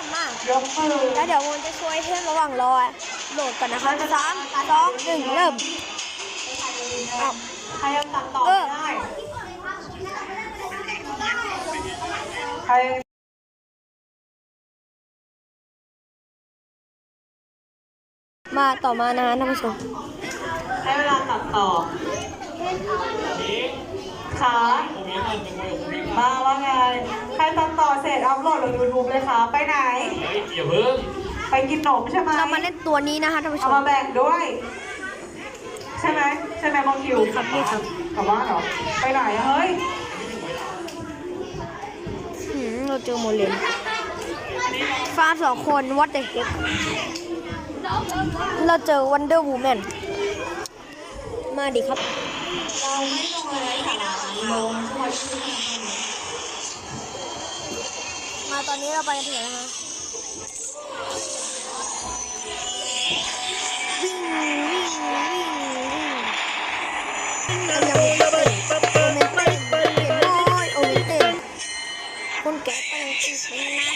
โอเคมายกมือแล้วเดี๋ยวมันจะช่วยเพื่อนระหว่างรอโหลดก่อนนะคะสามสองหนึ่งเริ่มอ้าวใครยังตัดต่อเอไม่อได้ใครมาต่อมานะท่านผู้ชมให้เวลาตัดต่อ ขามาว่าไง ใครตัดต่อเสร็จอัพโหลดลง YouTube เลยค่ะ ไปไหนอย่าเพิ่งไปกินขนมใช่ไหมเรามาเล่นตัวนี้นะคะท่านผู้ชเอามมาแบ่งด้วย ใช่ไหมใช่ไหมบางคิวครับนี่ครับกลับบ้านเหรอ ไปไหนอะเฮ้ย หืมเราเจอโมเลนฟ้าสองคนวัดเด็กเด็กเราเจอวันเดอร์วูแมนมาดิครับ เราไม่ลงเลยค่ะลงช่วยมาตอนนี้เราไปกันถึงแล้วนะคะวิ่งวิ่งวิ่งวิ่งวิ่งยังไม่เต้นเมนเต้นเต้นน้อยโอเมนเต้นคนแก่ก็ยังเต้นเป็นนะ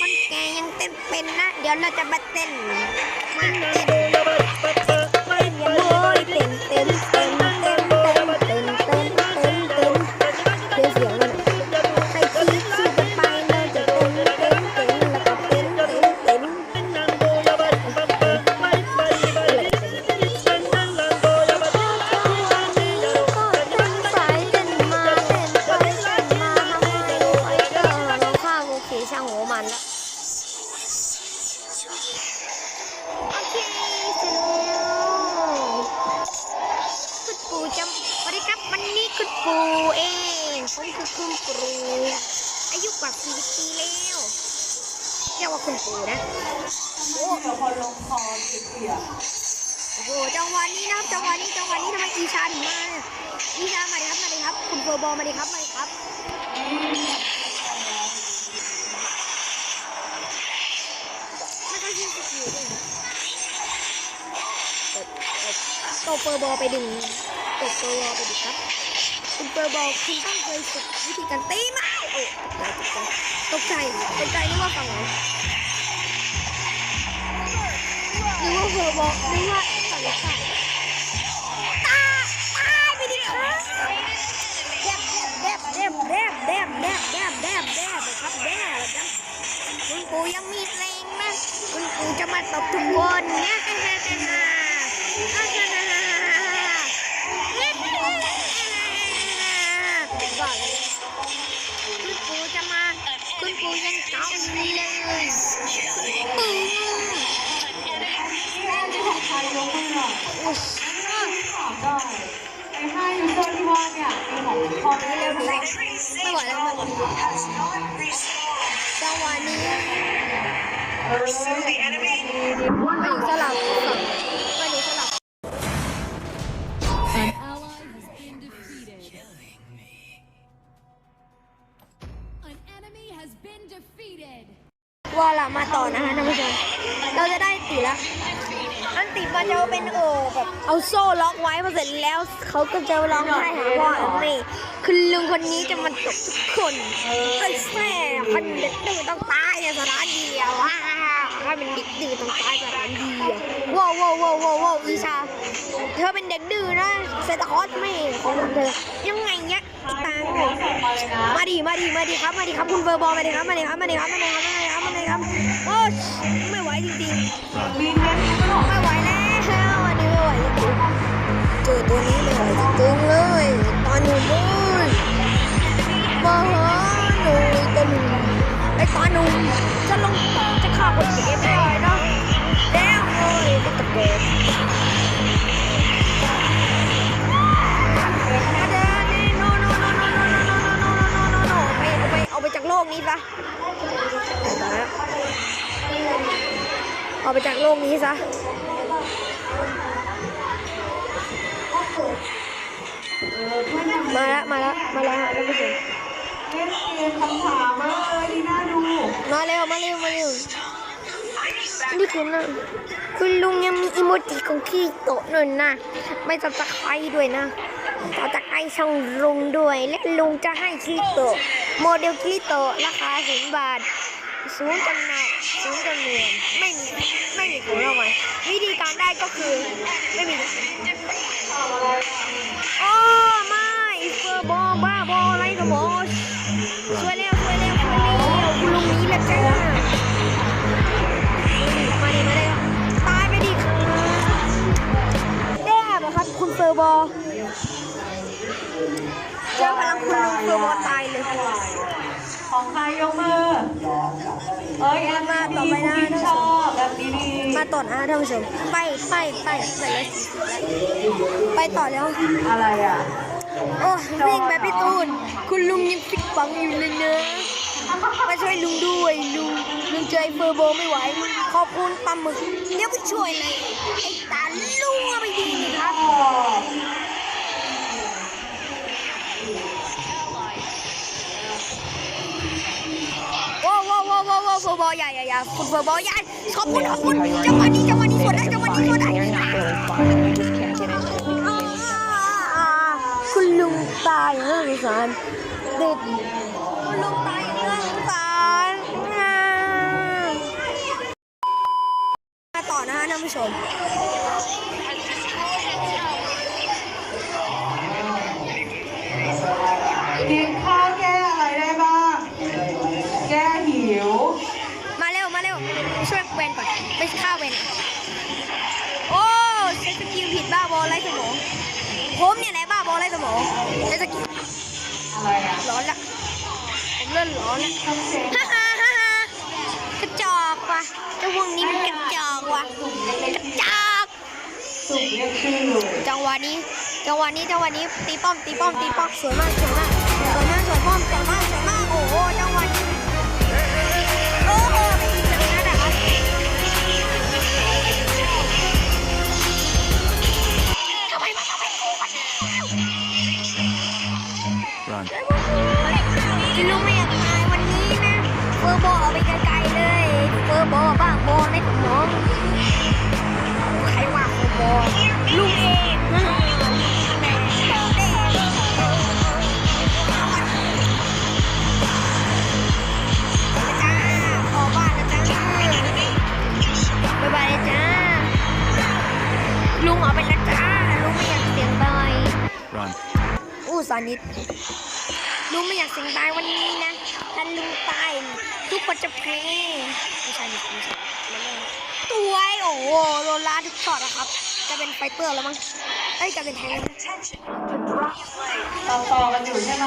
คนแก่ยังเต้นเป็นนะ เดี๋ยวเราจะมาเต้นมาเต้น satisfied. เดี๋ยวคนลงคอเปียโอ้โหจังหวะนี้นะครับจังหวะนี้จังหวะนี้ทำไมอีชาถึงมาเนี่ยอีชามาดิครับมาดิครับคุณเฟอร์บอมาดิครับมาดิครับไม่ต้องยิงสกิลด้วยตบตบตบเฟอร์บอไปดึงตบเฟอร์บอไปดิครับคุณเฟอร์บอคุณต้องเคยฝึกวิธีการตีไหมโอ้ตกใจตกใจตกใจนึกว่าฝั่งไหน นึกว่าเธอบอกนึกว่าสังไหนตายตายไปดิครับแดบแดบแดบแดบแดบแดบแดบแดบแดบครับแดบครับคุณปู่ยังมีแรงนะคุณปู่จะมาตบทุกคนนะ ไปถึงสลับไปถึงสลับ An ally has been defeated. An enemy has been defeated. ว่าละมาต่อนะคะท่านผู้ชมเราจะได้ตีละ อันติมาจะเป็นโอแบบเอาโซ่ล็อกไว้พอเสร็จแล้วเขาก็จะร้องไห้หาพ่อนี่คุณลุงคนนี้จะมาตบทุกคนเอ้ยแม่คนเด็กดื้อต้อง ในสถานเดียวว้าวถ้าเป็นเด็กดื้อต้องตายสถานเดียวว้าวว้าวว้าวว้าวอีชา เธอเป็นเด็กดื้อนะเซตาคอสไม่ของเธอ ยังไงเนี่ยตางมาเลยนะมาดิมาดิมาดิครับ มาดิครับคุณเบอร์บอลมาดิครับมาดิครับมาดิครับมาดิครับมาดิครับมาดิครับโอ้ไม่ไหวจริงๆไม่ไหวแล้ว ปานุ่มจะลงจะฆ่าคนเกมได้นะแล้วโอ้ยก็ตะเกียบเอาไปจากโลกนี้ซะเอาไปจากโลกนี้ซะมาแล้วมาแล้วมาแล้วท่านผู้ช เล่นเกมคำถามมาเลยดีน่าดูมาเร็วมาเร็วมาเร็วนี่คือนะคุณลุงยังมีอีโมจิของขี้โตะหน่อยนะไม่ตัดตะไคร้ด้วยนะตัดตะไคร้ช่องลุงด้วย และลุงจะให้ขี้โตะโมเดลขี้โตะราคาศูนย์บาทศูนย์จำหน่ายศูนย์จำเนียนไม่มีไม่มีของเราไหมวิธีการได้ก็คือ ไม่มีโอ้ ตายไปดิครับแย่เหรอครับคุณเฟอร์บอเจอพลังคุณลุงเฟอร์บอตายเลยของใครยกมือ เอ้ยแอนนาดีคุณชอบแบบนี้ดีมาต่อนะท่านผู้ชมไปไปไปไปเลยไปต่อแล้วอะไรอะโอ้วิ่งแบบพี่ตูน คุณลุงยังฟิตปังอยู่เลยเนอะมาช่วยลุงด้ว ยลุงลุงเจอไอ้เฟอร์โบไม่ไหว ขอบคุณปลาหมึกเดี๋ยวไปช่วยเลยไอ้ตาลุงเอาไปดีนี่ครับว้าวว้าวว้าวว้าวว้าวเฟอร์โบอย่าอย่าอย่คุณเฟอร์โบอย่ขอบคุณขอบคุณจังหวะนี้จังหวะนี้สวดได้จังหวะนี้สวดได้คุณลุงตายอย่างน่สงสารเด็กคุณลุงตายอย่างน่สงสารอ่ามาต่อนะฮะ ท่านผู้ชมกินข้าวแก้อะไรได้บ้าง แก้หิว มาเร็ว มาเร็ว ช่วยเวนก่อน ไปฆ่าเวน โอ้ใช้สกิลผิดบ้าบอไร้สมอง ผมเนี่ยแหละบ้าบอไร้สมองใช้สกิลอะไรอะร้อนละผมเริ่มร้อนละฮ่าฮ่าฮ่าฮ่ากระจอก ว่ะเจ้าพวกนี้มันกระจอกว่ะกระจอกจังหวะนี้จังหวะนี้จังหวะนี้ตีป้อมตีป้อมตีป้อมสวยมากสวยมากสวยมากสวยป้อมสวยมาก ทุกคนจะแพ้ไม่ใช่ไม่ใช่ไม่ใช่ไม่ใช่ตัวไอ้โอ้โหโรลาทุกช็อตอะครับ จะเป็นไฟเตอร์แล้วมั้งเอ้ยจะเป็นแทงค์ต่อต่อกันอยู่ใช่ไหม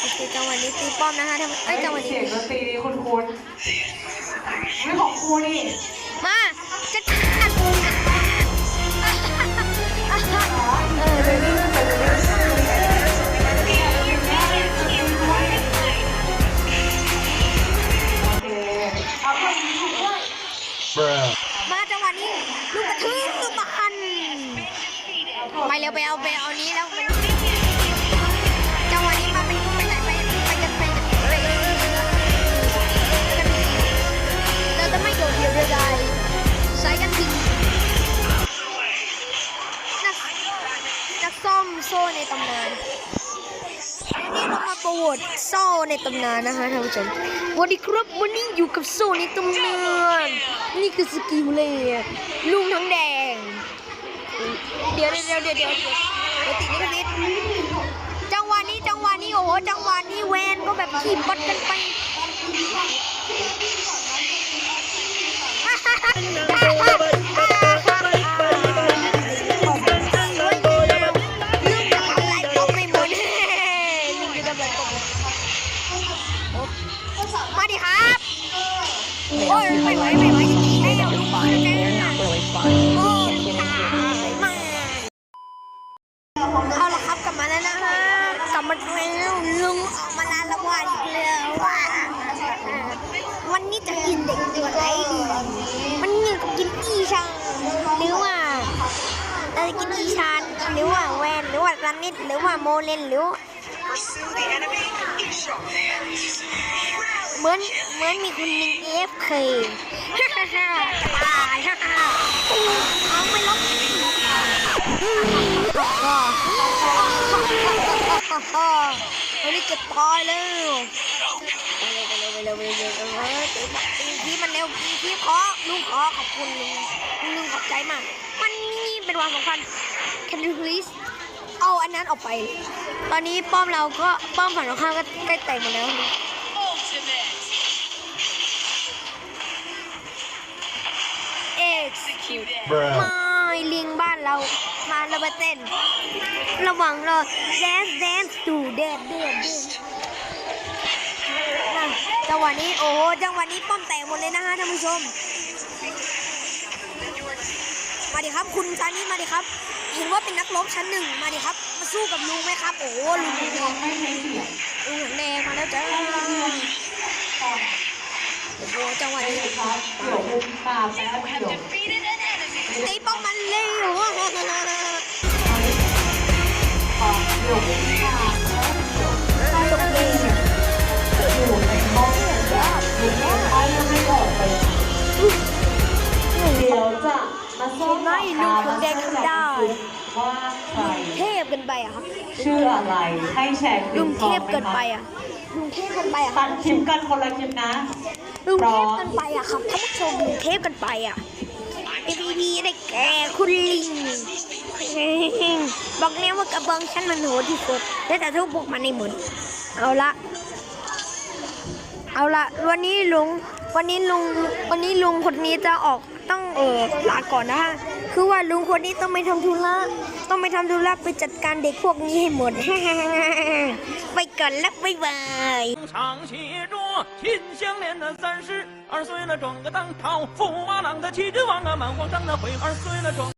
โอเคจังหวะนี้ตีป้อมนะคะทำเอ้ยจังหวะเสีนี้ยงดนตรีคุณคุณไม่ของครูนี่ มาจะฆ่ากูจะฆ่าเออ โซ่ในตำนานนี่เรามาประวัติโซ่ในตำนานนะคะท่านผู้ชมวันนี้ครับวันนี้อยู่กับโซ่ในตำนานนี่คือสกิลเลยลุงทั้งแดง เดี๋ยวเดี๋ยวเดี๋ยวเดี๋ยวเดี๋ยวติดนิดนิดจังหวะนี้จังหวะนี้โอ้จังหวะนี้แวนก็แบบขี่บอลกันไป ออกมาลาละวาดอีกแล้วว่ะวันนี้จะกินเด็กตัวไหนดีวันนี้จะกินอีชานหรือว่าเราจะกินอีชานหรือว่าแวนหรือว่ารันนิดหรือว่าโมเลนหรือเหมือนเหมือนมีคุณลิงเอฟเคฮ่าฮ่าฮ่าตายฮ่าฮ่าเอาไม่ล็อก วันนี้จะตายแล้วไปเร็วไปเร็วไปเร็วไปเร็วไปเร็วตีตีทีมันเร็วตีทีขอลุงขอขอบคุณลุงลุงขอบใจมาก มันนี่เป็นวันสำคัญ Can you please เอาอันนั้นออกไป ตอนนี้ป้อมเราก็ป้อมฝั่งตรงข้ามก็ใกล้แตกหมดแล้ว execute ไม่ ลิงบ้านเรามาเรามาเต้น ระหว่างรอ dance dance ดูเด็ดเด็ดเด็ดนะจังหวะนี้โอ้โหจังหวะนี้ป้อมแตกหมดเลยนะฮะท่านผู้ชม มาดิครับคุณซานี่มาดิครับ เห็นว่าเป็นนักรบชั้นหนึ่งมาดิครับ มาสู้กับลุงไหมครับ โอ้โหลุงยังไม่ใช้เสียงลุงแดงมาแล้วจ้าโอ้โหจังหวะนี้ครับเดี๋ยวคุณตาแป๊บเดียวตีป้องมั เดียวให้ตรงนี้เนี่ยอยู่ในห้องให้ยังไดี๋ยวจะมาซ่อมว่าใครเทพกินไปอะครับชื่ออะไรให้แชร์ลุงเทอพมไหมเกินไปคะอะลุงเทพเกินไปอะตัดคลิปกันคนละคลิปนะลุงเทพกินไปอะครับท่านผู้ชมลุงเทพกินไปอะไอพีพีได้แก่คุณลิง บอกแล้วว่ากระบองฉันมันโหดที่สุดแต่แต่ทุกพวกมันในหมดเอาละ เอาละวันนี้ลุง วันนี้ลุง วันนี้ลุงคนนี้จะออกต้องเออลาก่อนนะฮะ คือว่าลุงคนนี้ต้องไปทำธุระ ต้องไปทำธุระไปจัดการเด็กพวกนี้ให้หมด ไปก่อนแล้วบ๊ายบาย 常写着秦香莲的三十二岁了，装个当朝驸马郎的气质旺啊，满皇上的徽二岁了装。